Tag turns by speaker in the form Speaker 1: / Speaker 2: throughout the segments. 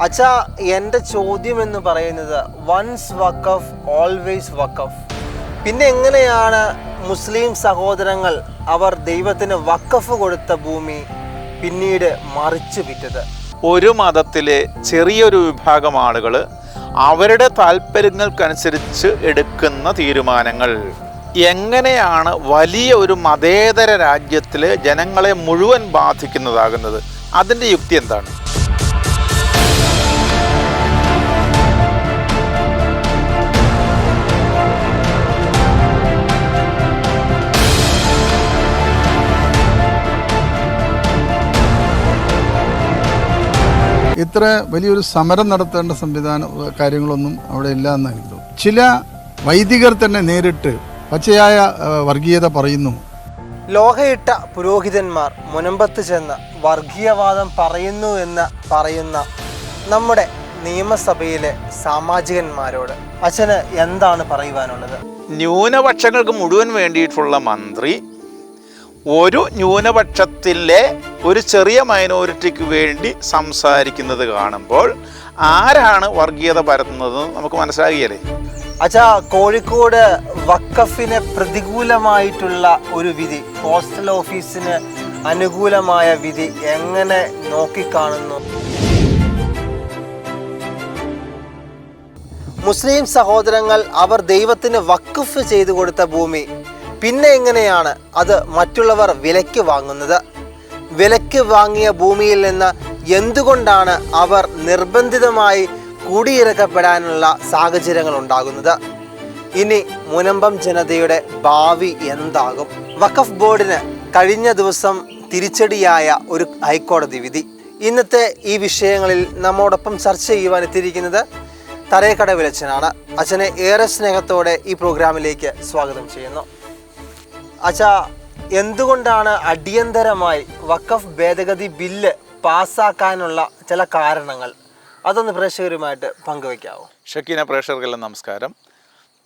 Speaker 1: അച്ഛാ എന്റെ ചോദ്യം എന്ന് പറയുന്നത് വൺസ് വക്കഫ് ഓൾവേസ് വക്കഫ് പിന്നെ എങ്ങനെയാണ് മുസ്ലിം സഹോദരങ്ങൾ അവർ ദൈവത്തിന് വക്കഫ് കൊടുത്ത ഭൂമി പിന്നീട് മറിച്ചു വിറ്റത്?
Speaker 2: ഒരു മതത്തിലെ ചെറിയൊരു വിഭാഗം ആളുകൾ അവരുടെ താല്പര്യങ്ങൾക്കനുസരിച്ച് എടുക്കുന്ന തീരുമാനങ്ങൾ. എങ്ങനെയാണ് വലിയ ഒരു മതേതര രാജ്യത്തിലെ ജനങ്ങളെ മുഴുവൻ ബാധിക്കുന്നതാകുന്നത്? അതിന്റെ യുക്തി എന്താണ്?
Speaker 3: ഇത്ര വലിയൊരു സമരം നടത്തേണ്ട സംവിധാന കാര്യങ്ങളൊന്നും അവിടെ ഇല്ല എന്ന് എനിക്ക് തോന്നുന്നു ചില വൈദികർ തന്നെ നേരിട്ട് പച്ചയായ വർഗീയത പറയുന്നു.
Speaker 1: ലോഹയിട്ട പുരോഹിതന്മാർ മുനമ്പത്ത് ചെന്ന് വർഗീയവാദം പറയുന്നു എന്ന് പറയുന്ന നമ്മുടെ നിയമസഭയിലെ സാമാജികന്മാരോട് അച്ഛന് എന്താണ് പറയുവാനുള്ളത്?
Speaker 2: ന്യൂനപക്ഷങ്ങൾക്ക് മുഴുവൻ വേണ്ടിയിട്ടുള്ള മന്ത്രി ഒരു ന്യൂനപക്ഷത്തിലെ ഒരു ചെറിയ മൈനോറിറ്റിക്ക് വേണ്ടി സംസാരിക്കുന്നത് കാണുമ്പോൾ ആരാണ് വർഗീയത പരത്തുന്നത് നമുക്ക് മനസ്സിലാകിയല്ലേ
Speaker 1: അച്ഛാ കോഴിക്കോട് വക്കഫിന് പ്രതികൂലമായിട്ടുള്ള ഒരു വിധി പോസ്റ്റൽ ഓഫീസിന് അനുകൂലമായ വിധി എങ്ങനെ നോക്കിക്കാണുന്നു? മുസ്ലിം സഹോദരങ്ങൾ അവർ ദൈവത്തിന് വക്കഫ് ചെയ്തു കൊടുത്ത ഭൂമി പിന്നെ എങ്ങനെയാണ് അത് മറ്റുള്ളവർ വിലയ്ക്ക് വാങ്ങുന്നത്? വിലയ്ക്ക് വാങ്ങിയ ഭൂമിയിൽ നിന്ന് എന്തുകൊണ്ടാണ് അവർ നിർബന്ധിതമായി കുടിയിറക്കപ്പെടാനുള്ള സാഹചര്യങ്ങൾ ഉണ്ടാകുന്നത്? ഇനി മുനമ്പം ജനതയുടെ ഭാവി എന്താകും? വഖഫ് ബോർഡിന് കഴിഞ്ഞ ദിവസം തിരിച്ചടിയായ ഒരു ഹൈക്കോടതി വിധി. ഇന്നത്തെ ഈ വിഷയങ്ങളിൽ നമ്മോടൊപ്പം ചർച്ച ചെയ്യുവാൻ എത്തിയിരിക്കുന്നത് തറയക്കട വിലച്ചനാണ്. അച്ഛനെ ഏറെ സ്നേഹത്തോടെ ഈ പ്രോഗ്രാമിലേക്ക് സ്വാഗതം ചെയ്യുന്നു. അച്ഛാ എന്തുകൊണ്ടാണ് അടിയന്തരമായി വഖഫ് ഭേദഗതി ബില്ല് പാസ്സാക്കാനുള്ള ചില കാരണങ്ങൾ? അതൊന്ന് പ്രേക്ഷകരുമായിട്ട് പങ്കുവെക്കാവോ
Speaker 2: ഷക്കീന പ്രേക്ഷകർക്കെല്ലാം നമസ്കാരം.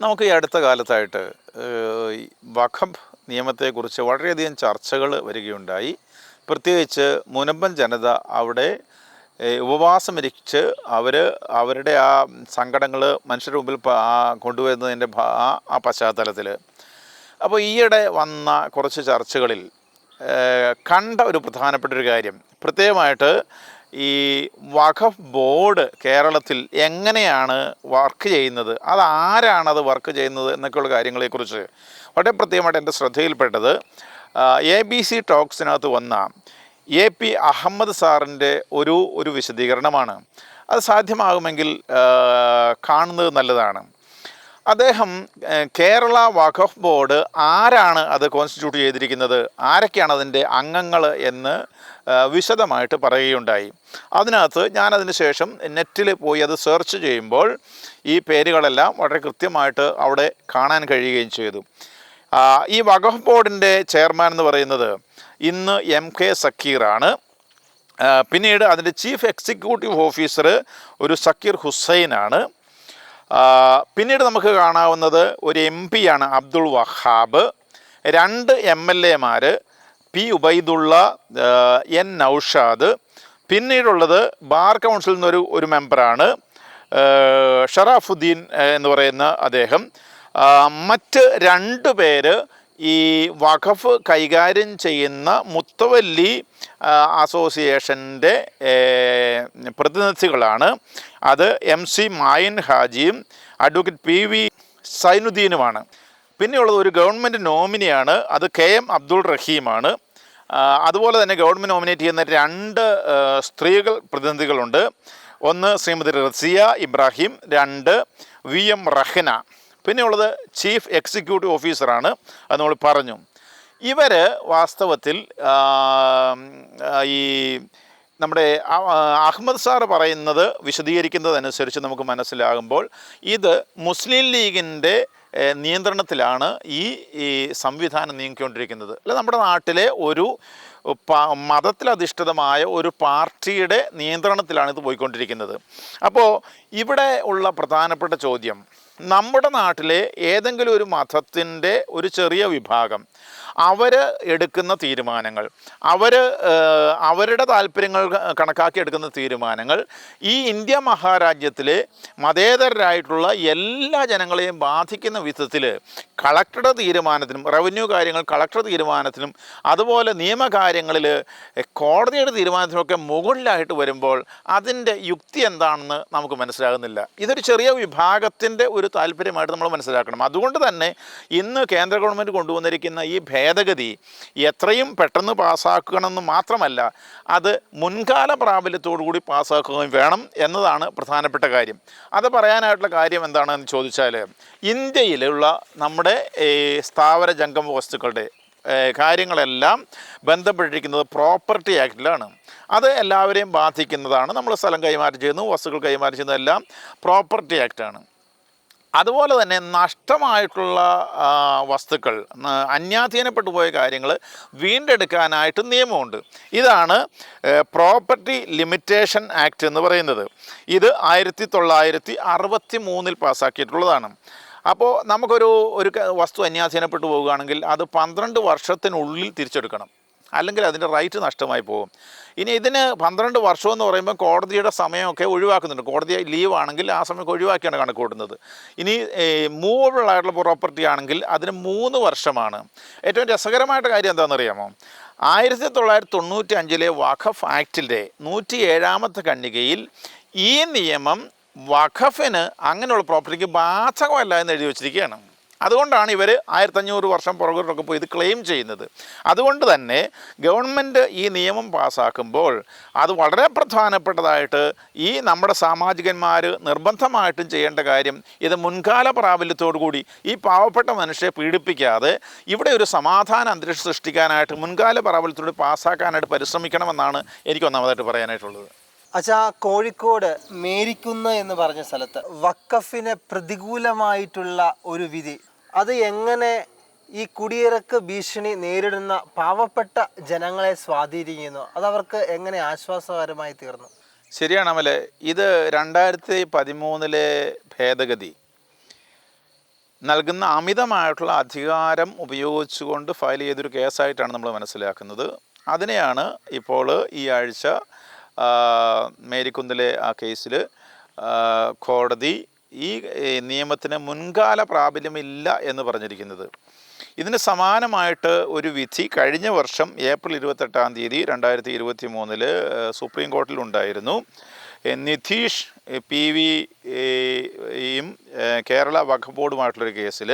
Speaker 2: നമുക്ക് ഈ അടുത്ത കാലത്തായിട്ട് വഖഫ് നിയമത്തെക്കുറിച്ച് വളരെയധികം ചർച്ചകൾ വരികയുണ്ടായി. പ്രത്യേകിച്ച് മുനമ്പൻ ജനത അവിടെ ഉപവാസം ഇരിച്ച് അവർ അവരുടെ ആ സങ്കടങ്ങൾ മനുഷ്യരുടെ മുമ്പിൽ കൊണ്ടുവരുന്നതിന്റെ ആ പശ്ചാത്തലത്തിൽ അപ്പോൾ ഈയിടെ വന്ന കുറച്ച് ചർച്ചകളിൽ കണ്ട ഒരു പ്രധാനപ്പെട്ട ഒരു കാര്യം. പ്രത്യേകമായിട്ട് ഈ വഖഫ് ബോർഡ് കേരളത്തിൽ എങ്ങനെയാണ് വർക്ക് ചെയ്യുന്നത് അത് ആരാണ് അത് വർക്ക് ചെയ്യുന്നത് എന്നൊക്കെയുള്ള കാര്യങ്ങളെക്കുറിച്ച് വളരെ പ്രത്യേകമായിട്ട് എന്റെ ശ്രദ്ധയിൽപ്പെട്ടത് എ ബി സി ടോക്സിനകത്ത് വന്ന എ പി അഹമ്മദ് സാറിന്റെ ഒരു ഒരു വിശദീകരണമാണ്. അത് സാധ്യമാകുമെങ്കിൽ കാണുന്നത് നല്ലതാണ്. അദ്ദേഹം കേരള വഖഫ് ബോർഡ് ആരാണ് അത് കോൺസ്റ്റിറ്റ്യൂട്ട് ചെയ്തിരിക്കുന്നത്? ആരൊക്കെയാണ് അതിന്റെ അംഗങ്ങൾ എന്ന് വിശദമായിട്ട് പറയുകയുണ്ടായി. അതിനകത്ത് ഞാനതിന് ശേഷം നെറ്റിൽ പോയി അത് സെർച്ച് ചെയ്യുമ്പോൾ ഈ പേരുകളെല്ലാം വളരെ കൃത്യമായിട്ട് അവിടെ കാണാൻ കഴിയുകയും ചെയ്തു. ഈ വഖഫ് ബോർഡിന്റെ ചെയർമാൻ എന്ന് പറയുന്നത് ഇന്ന് എം കെ സക്കീറാണ് പിന്നീട് അതിന്റെ ചീഫ് എക്സിക്യൂട്ടീവ് ഓഫീസർ ഒരു സക്കീർ ഹുസൈനാണ് പിന്നീട് നമുക്ക് കാണാവുന്നത് ഒരു എം ആണ് അബ്ദുൾ വഹാബ്. രണ്ട് എം എൽ എമാർ പി ഉബൈദുള്ള എൻ നൗഷാദ്. പിന്നീടുള്ളത് ബാർ കൗൺസിൽ നിന്നൊരു ഒരു മെമ്പറാണ് ഷറാഫുദ്ദീൻ എന്ന് പറയുന്ന അദ്ദേഹം. മറ്റ് രണ്ട് പേര് ഈ വഖഫ് കൈകാര്യം ചെയ്യുന്ന മുത്തവല്ലി അസോസിയേഷന്റെ പ്രതിനിധികളാണ്. അത് എം സി മായിൻ ഹാജിയും അഡ്വക്കേറ്റ് പി വി സൈനുദ്ദീനുമാണ്. പിന്നെയുള്ളത് ഒരു ഗവൺമെന്റ് നോമിനിയാണ്. അത് കെ എം അബ്ദുൾ റഹീമാണ്. അതുപോലെ തന്നെ ഗവൺമെന്റ് നോമിനേറ്റ് ചെയ്യുന്ന രണ്ട് സ്ത്രീകൾ പ്രതിനിധികളുണ്ട്. ഒന്ന് ശ്രീമതി റസിയ ഇബ്രാഹിം രണ്ട് വി എം റഹ്ന. പിന്നെയുള്ളത് ചീഫ് എക്സിക്യൂട്ടീവ് ഓഫീസറാണ് അത് നമ്മൾ പറഞ്ഞു. ഇവർ വാസ്തവത്തിൽ ഈ നമ്മുടെ അഹമ്മദ് സാർ പറയുന്നത് വിശദീകരിക്കുന്നതനുസരിച്ച് നമുക്ക് മനസ്സിലാകുമ്പോൾ ഇത് മുസ്ലിം ലീഗിന്റെ നിയന്ത്രണത്തിലാണ് ഈ ഈ സംവിധാനം നീങ്ങിക്കൊണ്ടിരിക്കുന്നത്. അല്ല നമ്മുടെ നാട്ടിലെ ഒരു മതത്തിലധിഷ്ഠിതമായ ഒരു പാർട്ടിയുടെ നിയന്ത്രണത്തിലാണ് ഇത് പോയിക്കൊണ്ടിരിക്കുന്നത്. അപ്പോൾ ഇവിടെ ഉള്ള പ്രധാനപ്പെട്ട ചോദ്യം നമ്മുടെ നാട്ടിലെ ഏതെങ്കിലും ഒരു മതത്തിന്റെ ഒരു ചെറിയ വിഭാഗം അവർ എടുക്കുന്ന തീരുമാനങ്ങൾ അവർ അവരുടെ താല്പര്യങ്ങൾ കണക്കാക്കി എടുക്കുന്ന തീരുമാനങ്ങൾ ഈ ഇന്ത്യ മഹാരാജ്യത്തിലെ മതേതരരായിട്ടുള്ള എല്ലാ ജനങ്ങളെയും ബാധിക്കുന്ന വിധത്തിൽ കളക്ടറുടെ തീരുമാനത്തിനും റവന്യൂ കാര്യങ്ങൾ കളക്ടർ തീരുമാനത്തിനും അതുപോലെ നിയമകാര്യങ്ങളിൽ കോടതിയുടെ തീരുമാനത്തിനുമൊക്കെ മുകളിലായിട്ട് വരുമ്പോൾ അതിന്റെ യുക്തി എന്താണെന്ന് നമുക്ക് മനസ്സിലാകുന്നില്ല. ഇതൊരു ചെറിയ വിഭാഗത്തിന്റെ ഒരു താല്പര്യമായിട്ട് നമ്മൾ മനസ്സിലാക്കണം. അതുകൊണ്ട് തന്നെ ഇന്ന് കേന്ദ്ര ഗവൺമെന്റ് കൊണ്ടുവന്നിരിക്കുന്ന ഈ ഭേദഗതി എത്രയും പെട്ടെന്ന് പാസ്സാക്കണമെന്ന് മാത്രമല്ല അത് മുൻകാല പ്രാബല്യത്തോടു കൂടി പാസ്സാക്കുകയും വേണം എന്നതാണ് പ്രധാനപ്പെട്ട കാര്യം. അത് പറയാനായിട്ടുള്ള കാര്യം എന്താണെന്ന് ചോദിച്ചാൽ ഇന്ത്യയിലുള്ള നമ്മുടെ ഈ സ്ഥാവര ജംഗമ വസ്തുക്കളുടെ കാര്യങ്ങളെല്ലാം ബന്ധപ്പെട്ടിരിക്കുന്നത് പ്രോപ്പർട്ടി ആക്ടിലാണ്. അത് എല്ലാവരെയും ബാധിക്കുന്നതാണ്. നമ്മൾ സ്ഥലം കൈമാറ്റം ചെയ്യുന്നു വസ്തുക്കൾ കൈമാറ്റം ചെയ്യുന്നതെല്ലാം പ്രോപ്പർട്ടി ആക്റ്റാണ് അതുപോലെ തന്നെ നഷ്ടമായിട്ടുള്ള വസ്തുക്കൾ അന്യാധീനപ്പെട്ടു പോയ കാര്യങ്ങൾ വീണ്ടെടുക്കാനായിട്ട് നിയമമുണ്ട്. ഇതാണ് പ്രോപ്പർട്ടി ലിമിറ്റേഷൻ ആക്ട് എന്ന് പറയുന്നത്. ഇത് ആയിരത്തി തൊള്ളായിരത്തി അറുപത്തി മൂന്നിൽ പാസ്സാക്കിയിട്ടുള്ളതാണ് അപ്പോൾ നമുക്കൊരു ഒരു വസ്തു അന്യാധീനപ്പെട്ടു പോവുകയാണെങ്കിൽ അത് പന്ത്രണ്ട് വർഷത്തിനുള്ളിൽ തിരിച്ചെടുക്കണം. അല്ലെങ്കിൽ അതിന്റെ റൈറ്റ് നഷ്ടമായി പോകും. ഇനി ഇതിന് പന്ത്രണ്ട് വർഷം എന്ന് പറയുമ്പോൾ കോടതിയുടെ സമയമൊക്കെ ഒഴിവാക്കുന്നുണ്ട്. കോടതി ലീവ് ആണെങ്കിൽ ആ സമയം ഒഴിവാക്കിയാണ് കണക്ക് കൂട്ടുന്നത് ഇനി മൂവബിൾ ആയിട്ടുള്ള പ്രോപ്പർട്ടി ആണെങ്കിൽ അതിന് മൂന്ന് വർഷമാണ്. ഏറ്റവും രസകരമായിട്ട് കാര്യം എന്താണെന്നറിയാമോ? ആയിരത്തി തൊള്ളായിരത്തി തൊണ്ണൂറ്റി അഞ്ചിലെ വഖഫ് ആക്ടിന്റെ നൂറ്റി ഏഴാമത്തെ ഖണ്ഡികയിൽ ഈ നിയമം വഖഫിന് അങ്ങനെയുള്ള പ്രോപ്പർട്ടിക്ക് ബാധകമല്ല എന്ന് എഴുതി വച്ചിരിക്കുകയാണ്. അതുകൊണ്ടാണ് ഇവർ ആയിരത്തഞ്ഞൂറ് വർഷം പുറകോട്ടൊക്കെ പോയി ഇത് ക്ലെയിം ചെയ്യുന്നത്. അതുകൊണ്ട് തന്നെ ഗവൺമെന്റ് ഈ നിയമം പാസ്സാക്കുമ്പോൾ അത് വളരെ പ്രധാനപ്പെട്ടതായിട്ട് ഈ നമ്മുടെ സാമാജികന്മാർ നിർബന്ധമായിട്ടും ചെയ്യേണ്ട കാര്യം ഇത് മുൻകാല പ്രാബല്യത്തോടു കൂടി ഈ പാവപ്പെട്ട മനുഷ്യരെ പീഡിപ്പിക്കാതെ ഇവിടെ ഒരു സമാധാന അന്തരീക്ഷം സൃഷ്ടിക്കാനായിട്ട് മുൻകാല പ്രാബല്യത്തോട് പാസ്സാക്കാനായിട്ട് പരിശ്രമിക്കണമെന്നാണ് എനിക്ക് ഒന്നാമതായിട്ട് പറയാനായിട്ടുള്ളത്.
Speaker 1: അച്ഛാ കോഴിക്കോട് മേരിക്കുന്ന എന്ന് പറഞ്ഞ സ്ഥലത്ത് വക്കഫിന് പ്രതികൂലമായിട്ടുള്ള ഒരു വിധി. അത് എങ്ങനെ ഈ കുടിയിറക്ക് ഭീഷണി നേരിടുന്ന പാവപ്പെട്ട ജനങ്ങളെ സ്വാധീനിക്കുന്നു? അത് അവർക്ക് എങ്ങനെ ആശ്വാസകരമായി തീർന്നു?
Speaker 2: ശരിയാണ് അമലെ. ഇത് രണ്ടായിരത്തി പതിമൂന്നിലെ ഭേദഗതി. നൽകുന്ന അമിതമായിട്ടുള്ള അധികാരം ഉപയോഗിച്ചുകൊണ്ട് ഫയൽ ചെയ്തൊരു കേസായിട്ടാണ് നമ്മൾ മനസ്സിലാക്കുന്നത്. അതിനെയാണ് ഇപ്പോൾ ഈ ആഴ്ച മേരിക്കുന്നിലെ ആ കേസിൽ കോടതി ഈ നിയമത്തിന് മുൻകാല പ്രാബല്യമില്ല എന്ന് പറഞ്ഞിരിക്കുന്നത്. ഇതിന് സമാനമായിട്ട് ഒരു വിധി കഴിഞ്ഞ വർഷം ഏപ്രിൽ ഇരുപത്തെട്ടാം തീയതി രണ്ടായിരത്തി ഇരുപത്തി മൂന്നിൽ സുപ്രീം കോർട്ടിലുണ്ടായിരുന്നു ഏ, നിതീഷ് പി വിയും കേരള വഖഫ് ബോർഡുമായിട്ടുള്ളൊരു കേസിൽ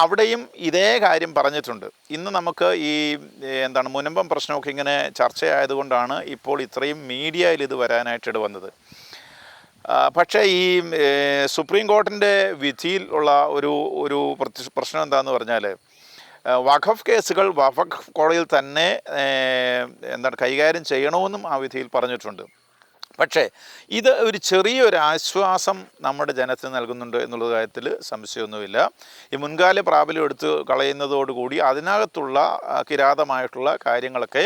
Speaker 2: അവിടെയും ഇതേ കാര്യം പറഞ്ഞിട്ടുണ്ട്. ഇന്ന് നമുക്ക് ഈ എന്താണ് മുനമ്പം പ്രശ്നമൊക്കെ ഇങ്ങനെ ചർച്ചയായതുകൊണ്ടാണ് ഇപ്പോൾ ഇത്രയും മീഡിയയിൽ ഇത് വരാനായിട്ട് വന്നത് പക്ഷേ ഈ സുപ്രീം കോർട്ടിന്റെ വിധിയിൽ ഉള്ള ഒരു ഒരു പ്രശ്നം എന്താണെന്ന് പറഞ്ഞാൽ വഖഫ് കേസുകൾ വഖഫ് കോടതിയിൽ തന്നെ എന്താണ് കൈകാര്യം ചെയ്യണമെന്നും ആ വിധിയിൽ പറഞ്ഞിട്ടുണ്ട്. പക്ഷേ ഇത് ഒരു ചെറിയൊരു ആശ്വാസം നമ്മുടെ ജനത്തിന് നൽകുന്നുണ്ട് എന്നുള്ള കാര്യത്തിൽ സംശയമൊന്നുമില്ല. ഈ മുൻകാല പ്രാബല്യം എടുത്ത് കളയുന്നതോടുകൂടി അതിനകത്തുള്ള കിരാതമായിട്ടുള്ള കാര്യങ്ങളൊക്കെ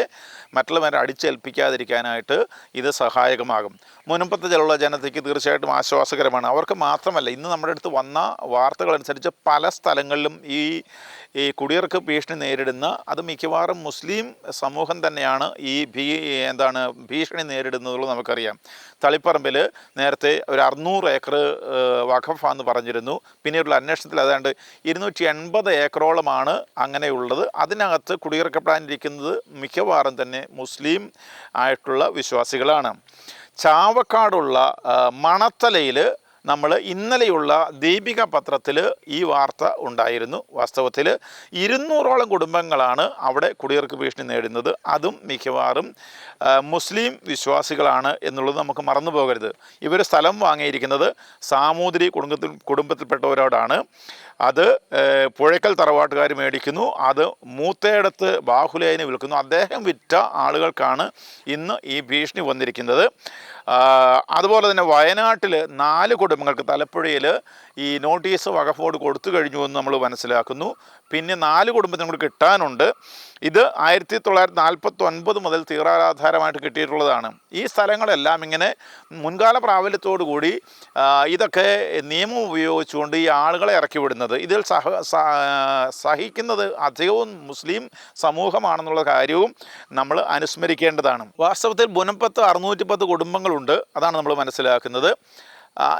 Speaker 2: മറ്റുള്ളവരെ അടിച്ചേൽപ്പിക്കാതിരിക്കാനായിട്ട് ഇത് സഹായകമാകും. മുൻപത്തെ ചിലുള്ള ജനതയ്ക്ക് തീർച്ചയായിട്ടും ആശ്വാസകരമാണ്. അവർക്ക് മാത്രമല്ല ഇന്ന് നമ്മുടെ അടുത്ത് വന്ന വാർത്തകളനുസരിച്ച് പല സ്ഥലങ്ങളിലും ഈ ഈ കുടിയർക്ക് ഭീഷണി നേരിടുന്ന അത് മിക്കവാറും മുസ്ലിം സമൂഹം തന്നെയാണ് ഈ ഭീ എന്താണ് ഭീഷണി നേരിടുന്നതുള്ള നമുക്കറിയാം. തളിപ്പറമ്പിൽ നേരത്തെ ഒരു അറുന്നൂറ് ഏക്കർ വഖഫാന്ന് പറഞ്ഞിരുന്നു. പിന്നീടുള്ള അന്വേഷണത്തിൽ ഏതാണ്ട് ഇരുന്നൂറ്റി എൺപത് ഏക്കറോളമാണ് അങ്ങനെയുള്ളത്. അതിനകത്ത് കുടിയിറക്കപ്പെടാനിരിക്കുന്നത് മിക്കവാറും തന്നെ മുസ്ലിം ആയിട്ടുള്ള വിശ്വാസികളാണ്. ചാവക്കാടുള്ള മണത്തലയിൽ നമ്മൾ ഇന്നലെയുള്ള ദീപിക പത്രത്തിൽ ഈ വാർത്ത ഉണ്ടായിരുന്നു. വാസ്തവത്തിൽ ഇരുന്നൂറോളം കുടുംബങ്ങളാണ് അവിടെ കുടിയേർക്ക് ഭീഷണി നേടുന്നത് അതും മിക്കവാറും മുസ്ലിം വിശ്വാസികളാണ് എന്നുള്ളത് നമുക്ക് മറന്നു പോകരുത്. ഇവർ സ്ഥലം വാങ്ങിയിരിക്കുന്നത് സാമൂതിരി കുടുംബത്തിൽ കുടുംബത്തിൽപ്പെട്ടവരോടാണ്. അത് പുഴയ്ക്കൽ തറവാട്ടുകാർ മേടിക്കുന്നു. അത് മൂത്തയിടത്ത് ബാഹുലേനെ വിൽക്കുന്നു. അദ്ദേഹം വിറ്റ ആളുകൾക്കാണ് ഇന്ന് ഈ ഭീഷണി വന്നിരിക്കുന്നത്. അതുപോലെ തന്നെ വയനാട്ടിൽ നാല് കുടുംബങ്ങൾക്ക് തലപ്പുഴയിൽ ഈ നോട്ടീസ് വകഫോട് കൊടുത്തു കഴിഞ്ഞു എന്ന് നമ്മൾ മനസ്സിലാക്കുന്നു. പിന്നെ നാല് കുടുംബത്തിന് കൂടി കിട്ടാനുണ്ട്. ഇത് ആയിരത്തി തൊള്ളായിരത്തി നാൽപ്പത്തി ഒൻപത് മുതൽ തീറാധാരമായിട്ട് കിട്ടിയിട്ടുള്ളതാണ്. ഈ സ്ഥലങ്ങളെല്ലാം ഇങ്ങനെ മുൻകാല പ്രാബല്യത്തോടു കൂടി ഇതൊക്കെ നിയമം ഉപയോഗിച്ചുകൊണ്ട് ഈ ആളുകളെ ഇറക്കി വിടുന്നത് ഇതിൽ സഹ സഹിക്കുന്നത് അധികവും മുസ്ലിം സമൂഹമാണെന്നുള്ള കാര്യവും നമ്മൾ അനുസ്മരിക്കേണ്ടതാണ്. വാസ്തവത്തിൽ ബുനപ്പത്ത് അറുന്നൂറ്റി പത്ത് കുടുംബങ്ങളുണ്ട്. അതാണ് നമ്മൾ മനസ്സിലാക്കുന്നത്.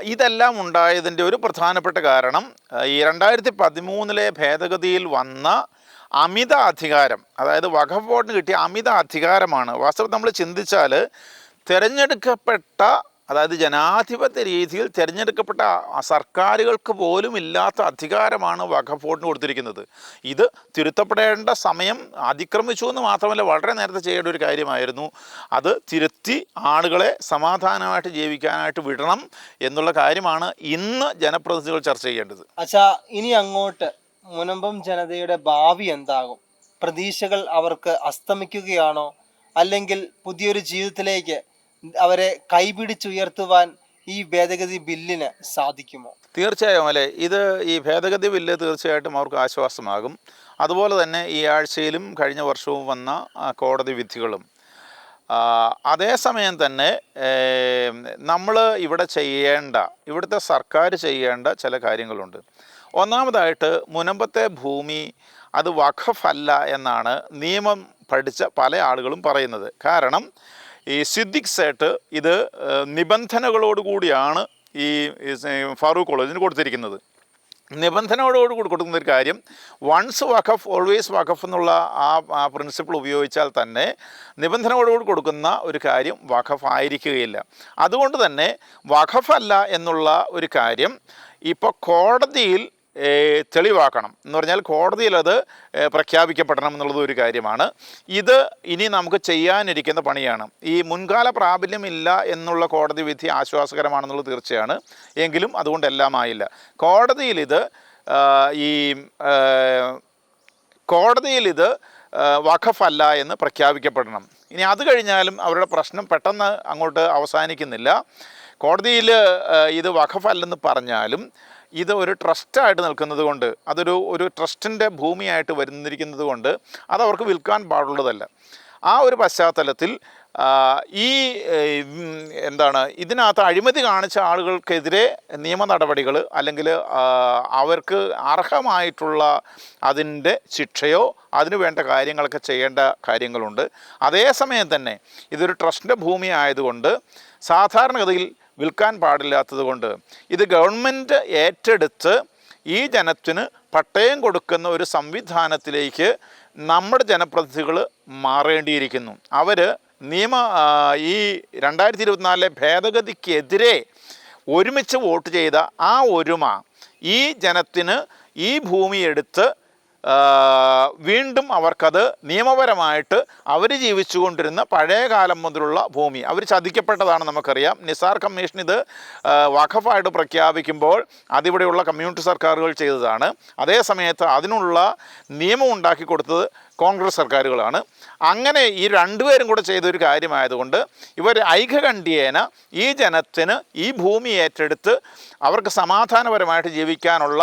Speaker 2: ഇതെല്ലാം ഉണ്ടായതിന്റെ ഒരു പ്രധാനപ്പെട്ട കാരണം ഈ രണ്ടായിരത്തി പതിമൂന്നിലെ ഭേദഗതിയിൽ വന്ന അമിത അധികാരം അതായത് വഖഫ് ബോർഡിന് കിട്ടിയ അമിത അധികാരമാണ്. വാസ്തവത്തിൽ നമ്മൾ ചിന്തിച്ചാൽ തിരഞ്ഞെടുക്കപ്പെട്ട അതായത് ജനാധിപത്യ രീതിയിൽ തിരഞ്ഞെടുക്കപ്പെട്ട സർക്കാരുകൾക്ക് പോലും ഇല്ലാത്ത അധികാരമാണ് വഖഫ് ബോർഡിന് കൊടുത്തിരിക്കുന്നത്. ഇത് തിരുത്തപ്പെടേണ്ട സമയം അതിക്രമിച്ചു എന്ന് മാത്രമല്ല വളരെ നേരത്തെ ചെയ്യേണ്ട ഒരു കാര്യമായിരുന്നു. അത് തിരുത്തി ആളുകളെ സമാധാനമായിട്ട് ജീവിക്കാനായിട്ട് വിടണം എന്നുള്ള കാര്യമാണ് ഇന്ന് ജനപ്രതിനിധികൾ ചർച്ച ചെയ്യേണ്ടത്.
Speaker 1: അച്ഛാ ഇനി അങ്ങോട്ട് മുനമ്പം ജനതയുടെ ഭാവി എന്താകും? പ്രതീക്ഷകൾ അവർക്ക് അസ്തമിക്കുകയാണോ? അല്ലെങ്കിൽ പുതിയൊരു ജീവിതത്തിലേക്ക് അവരെ കൈപിടിച്ചുയർത്തുവാൻ ഈ ഭേദഗതി ബില്ലിന് സാധിക്കുമോ?
Speaker 2: തീർച്ചയായും അല്ലേ? ഇത് ഈ ഭേദഗതി ബില്ല് തീർച്ചയായിട്ടും അവർക്ക് ആശ്വാസമാകും. അതുപോലെ തന്നെ ഈ ആഴ്ചയിലും കഴിഞ്ഞ വർഷവും വന്ന കോടതി വിധികളും. അതേസമയം തന്നെ നമ്മൾ ഇവിടെ ചെയ്യേണ്ട ഇവിടുത്തെ സർക്കാർ ചെയ്യേണ്ട ചില കാര്യങ്ങളുണ്ട്. ഒന്നാമതായിട്ട് മുനമ്പത്തെ ഭൂമി അത് വഖഫ് അല്ല എന്നാണ് നിയമം പഠിച്ച പല ആളുകളും പറയുന്നത്. കാരണം ഈ സിദ്ദിഖ് സേട്ട് ഇത് നിബന്ധനകളോടുകൂടിയാണ് നിബന്ധനകളോട് കൂടിയാണ് ഈ ഫാറൂഖ് കോളേജിന് കൊടുത്തിരിക്കുന്നത്. നിബന്ധനയോട് കൂടി കൊടുക്കുന്ന ഒരു കാര്യം വൺസ് വഖഫ് ഓൾവേസ് വഖഫ് എന്നുള്ള ആ ആ പ്രിൻസിപ്പിൾ ഉപയോഗിച്ചാൽ തന്നെ നിബന്ധനയോടുകൂടി കൊടുക്കുന്ന ഒരു കാര്യം വഖഫ് ആയിരിക്കുകയില്ല. അതുകൊണ്ട് തന്നെ വഖഫല്ല എന്നുള്ള ഒരു കാര്യം ഇപ്പോൾ കോടതിയിൽ തെളിവാക്കണം. എന്ന് പറഞ്ഞാൽ കോടതിയിൽ അത് പ്രഖ്യാപിക്കപ്പെടണം എന്നുള്ളത് ഒരു കാര്യമാണ്. ഇത് ഇനി നമുക്ക് ചെയ്യാനിരിക്കുന്ന പണിയാണ്. ഈ മുൻകാല പ്രാബല്യമില്ല എന്നുള്ള കോടതി വിധി ആശ്വാസകരമാണെന്നുള്ളത് തീർച്ചയാണ്. എങ്കിലും അതുകൊണ്ടെല്ലാം ആയില്ല. ഇത് ഈ കോടതിയിലിത് വഖഫല്ല എന്ന് പ്രഖ്യാപിക്കപ്പെടണം. ഇനി അത് കഴിഞ്ഞാലും അവരുടെ പ്രശ്നം പെട്ടെന്ന് അങ്ങോട്ട് അവസാനിക്കുന്നില്ല. കോടതിയിൽ ഇത് വഖഫല്ലെന്ന് പറഞ്ഞാലും ഇത് ഒരു ട്രസ്റ്റായിട്ട് നിൽക്കുന്നത് കൊണ്ട് അതൊരു ഒരു ട്രസ്റ്റിന്റെ ഭൂമിയായിട്ട് വരുന്നിരിക്കുന്നത് കൊണ്ട് അത് അവർക്ക് വിൽക്കാൻ പാടുള്ളതല്ല. ആ ഒരു പശ്ചാത്തലത്തിൽ ഈ എന്താണ് ഇതിനകത്ത് അഴിമതി കാണിച്ച ആളുകൾക്കെതിരെ നിയമ നടപടികൾ അല്ലെങ്കിൽ അവർക്ക് അർഹമായിട്ടുള്ള അതിന്റെ ശിക്ഷയോ അതിന് വേണ്ട കാര്യങ്ങളൊക്കെ ചെയ്യേണ്ട കാര്യങ്ങളുണ്ട്. അതേസമയം തന്നെ ഇതൊരു ട്രസ്റ്റിന്റെ ഭൂമി ആയതുകൊണ്ട് സാധാരണഗതിയിൽ വിൽക്കാൻ പാടില്ലാത്തത് കൊണ്ട് ഇത് ഗവൺമെന്റ് ഏറ്റെടുത്ത് ഈ ജനത്തിന് പട്ടയം കൊടുക്കുന്ന ഒരു സംവിധാനത്തിലേക്ക് നമ്മുടെ ജനപ്രതിനിധികൾ മാറേണ്ടിയിരിക്കുന്നു. അവർ നിയമ ഈ രണ്ടായിരത്തി ഇരുപത്തിനാലിലെ ഭേദഗതിക്കെതിരെ ഒരുമിച്ച് വോട്ട് ചെയ്ത ആ ഒരുമ ഈ ജനത്തിന് ഈ ഭൂമി എടുത്ത് ആ, വീണ്ടും അവർക്കത് നിയമപരമായിട്ട് അവർ ജീവിച്ചുകൊണ്ടിരുന്ന പഴയ കാലം മുതലുള്ള ഭൂമി. അവർ ചതിക്കപ്പെട്ടതാണ് നമുക്കറിയാം. നിസാർ കമ്മീഷൻ ഇത് വഖഫായിട്ട് പ്രഖ്യാപിക്കുമ്പോൾ അതിവിടെയുള്ള കമ്മ്യൂണിറ്റി സർക്കാരുകൾ ചെയ്തതാണ്. അതേ സമയത്ത് അതിനുള്ള നിയമം ഉണ്ടാക്കി കൊടുത്തത് കോൺഗ്രസ് സർക്കാരുകളാണ്. അങ്ങനെ ഈ രണ്ടുപേരും കൂടെ ചെയ്തൊരു കാര്യമായതുകൊണ്ട് ഇവർ ഐക്യകണ്ഠ്യേന ഈ ജനത്തിന് ഈ ഭൂമി ഏറ്റെടുത്ത് അവർക്ക് സമാധാനപരമായിട്ട് ജീവിക്കാനുള്ള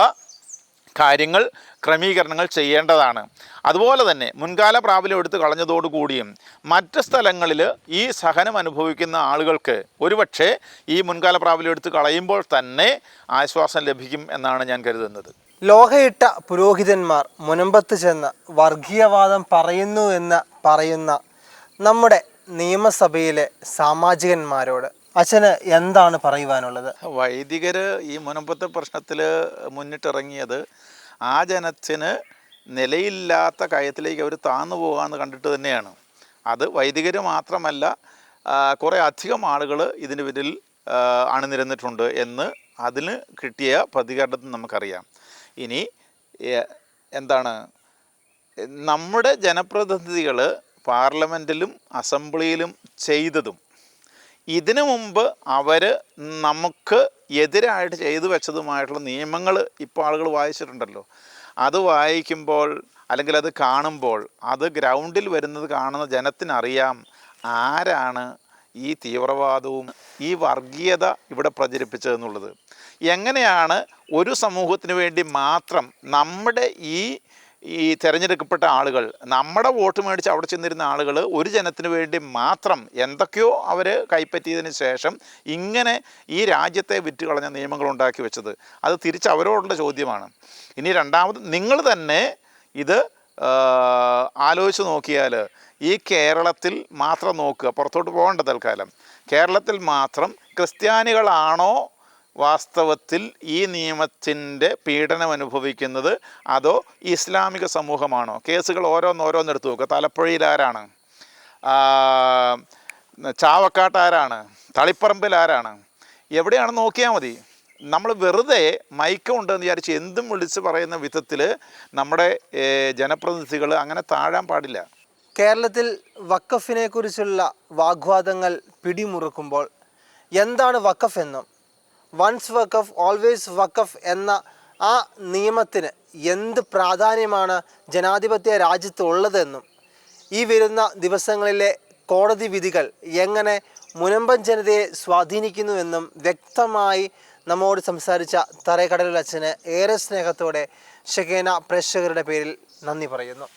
Speaker 2: കാര്യങ്ങൾ ക്രമീകരണങ്ങൾ ചെയ്യേണ്ടതാണ്. അതുപോലെ തന്നെ മുൻകാല പ്രാബല്യം എടുത്ത് കളഞ്ഞതോടുകൂടിയും മറ്റ് സ്ഥലങ്ങളിൽ ഈ സഹനം അനുഭവിക്കുന്ന ആളുകൾക്ക് ഒരുപക്ഷെ ഈ മുൻകാല പ്രാബല്യം എടുത്ത് കളയുമ്പോൾ തന്നെ ആശ്വാസം ലഭിക്കും എന്നാണ് ഞാൻ കരുതുന്നത്.
Speaker 1: ലോഹയിട്ട പുരോഹിതന്മാർ മുനമ്പത്ത് ചെന്ന് വർഗീയവാദം പറയുന്നു എന്ന് പറയുന്ന നമ്മുടെ നിയമസഭയിലെ സാമാജികന്മാരോട് അച്ഛന് എന്താണ് പറയുവാനുള്ളത്?
Speaker 2: വൈദികർ ഈ മുനമ്പത്തെ പ്രശ്നത്തിൽ മുന്നിട്ടിറങ്ങിയത് ആ ജനത്തിന് നിലയില്ലാത്ത കയത്തിലേക്ക് അവർ താന്നു പോകാമെന്ന് കണ്ടിട്ട് തന്നെയാണ്. അത് വൈദികർ മാത്രമല്ല കുറേ അധികം ആളുകൾ ഇതിന് പിന്നിൽ അണിനിരന്നിട്ടുണ്ട് എന്ന് അതിന് കിട്ടിയ പ്രതികരണത്തിൽ നമുക്കറിയാം. ഇനി എന്താണ്? നമ്മുടെ ജനപ്രതിനിധികൾ പാർലമെന്റിലും അസംബ്ലിയിലും ചെയ്തതും ഇതിനു മുമ്പ് അവർ നമുക്ക് എതിരായിട്ട് ചെയ്തു വെച്ചതുമായിട്ടുള്ള നിയമങ്ങൾ ഇപ്പോൾ ആളുകൾ വായിച്ചിട്ടുണ്ടല്ലോ. അത് വായിക്കുമ്പോൾ അല്ലെങ്കിൽ അത് കാണുമ്പോൾ അത് ഗ്രൗണ്ടിൽ വരുന്നത് കാണുന്ന ജനത്തിനറിയാം ആരാണ് ഈ തീവ്രവാദവും ഈ വർഗീയത ഇവിടെ പ്രചരിപ്പിച്ചതെന്നുള്ളത്. എങ്ങനെയാണ് ഒരു സമൂഹത്തിന് വേണ്ടി മാത്രം നമ്മുടെ ഈ ഈ തിരഞ്ഞെടുക്കപ്പെട്ട ആളുകൾ നമ്മുടെ വോട്ട് മേടിച്ച് അവിടെ ചെന്നിരുന്ന ആളുകൾ ഒരു ജനത്തിന് വേണ്ടി മാത്രം എന്തൊക്കെയോ അവർ കൈപ്പറ്റിയതിന് ശേഷം ഇങ്ങനെ ഈ രാജ്യത്തെ വിറ്റ് കളഞ്ഞ നിയമങ്ങൾ ഉണ്ടാക്കി വെച്ചത്. അത് തിരിച്ച് അവരോടുള്ള ചോദ്യമാണ്. ഇനി രണ്ടാമത് നിങ്ങൾ തന്നെ ഇത് ആലോചിച്ച് നോക്കിയാൽ ഈ കേരളത്തിൽ മാത്രം നോക്കുക. പുറത്തോട്ട് പോകേണ്ട തൽക്കാലം. കേരളത്തിൽ മാത്രം ക്രിസ്ത്യാനികളാണോ വാസ്തവത്തിൽ ഈ നിയമത്തിന്റെ പീഡനം അനുഭവിക്കുന്നത് അതോ ഇസ്ലാമിക സമൂഹമാണോ? കേസുകൾ ഓരോന്നോരോന്നെടുത്ത് നോക്കുക തലപ്പുഴയിൽ ആരാണ് ചാവക്കാട്ട് ആരാണ് തളിപ്പറമ്പിൽ ആരാണ് എവിടെയാണെന്ന് നോക്കിയാൽ മതി. നമ്മൾ വെറുതെ മയക്കമുണ്ടെന്ന് വിചാരിച്ച് എന്തും വിളിച്ച് പറയുന്ന വിധത്തിൽ നമ്മുടെ ജനപ്രതിനിധികൾ അങ്ങനെ താഴാൻ പാടില്ല.
Speaker 1: കേരളത്തിൽ വക്കഫിനെ കുറിച്ചുള്ള വാഗ്വാദങ്ങൾ പിടിമുറുക്കുമ്പോൾ എന്താണ് വക്കഫ് എന്നും? വൺസ് വക്കഫ് ഓൾവേസ് വക്കഫ് എന്ന ആ നിയമത്തിന് എന്ത് പ്രാധാന്യമാണ് ജനാധിപത്യ രാജ്യത്ത് ഉള്ളതെന്നും ഈ വരുന്ന ദിവസങ്ങളിലെ കോടതി വിധികൾ എങ്ങനെ മുനമ്പൻ ജനതയെ സ്വാധീനിക്കുന്നുവെന്നും വ്യക്തമായി നമ്മോട് സംസാരിച്ച തറേക്കടലിൽ അച്ഛന് ഏറെ സ്നേഹത്തോടെ ഷെക്കേന പ്രേക്ഷകരുടെ പേരിൽ നന്ദി പറയുന്നു.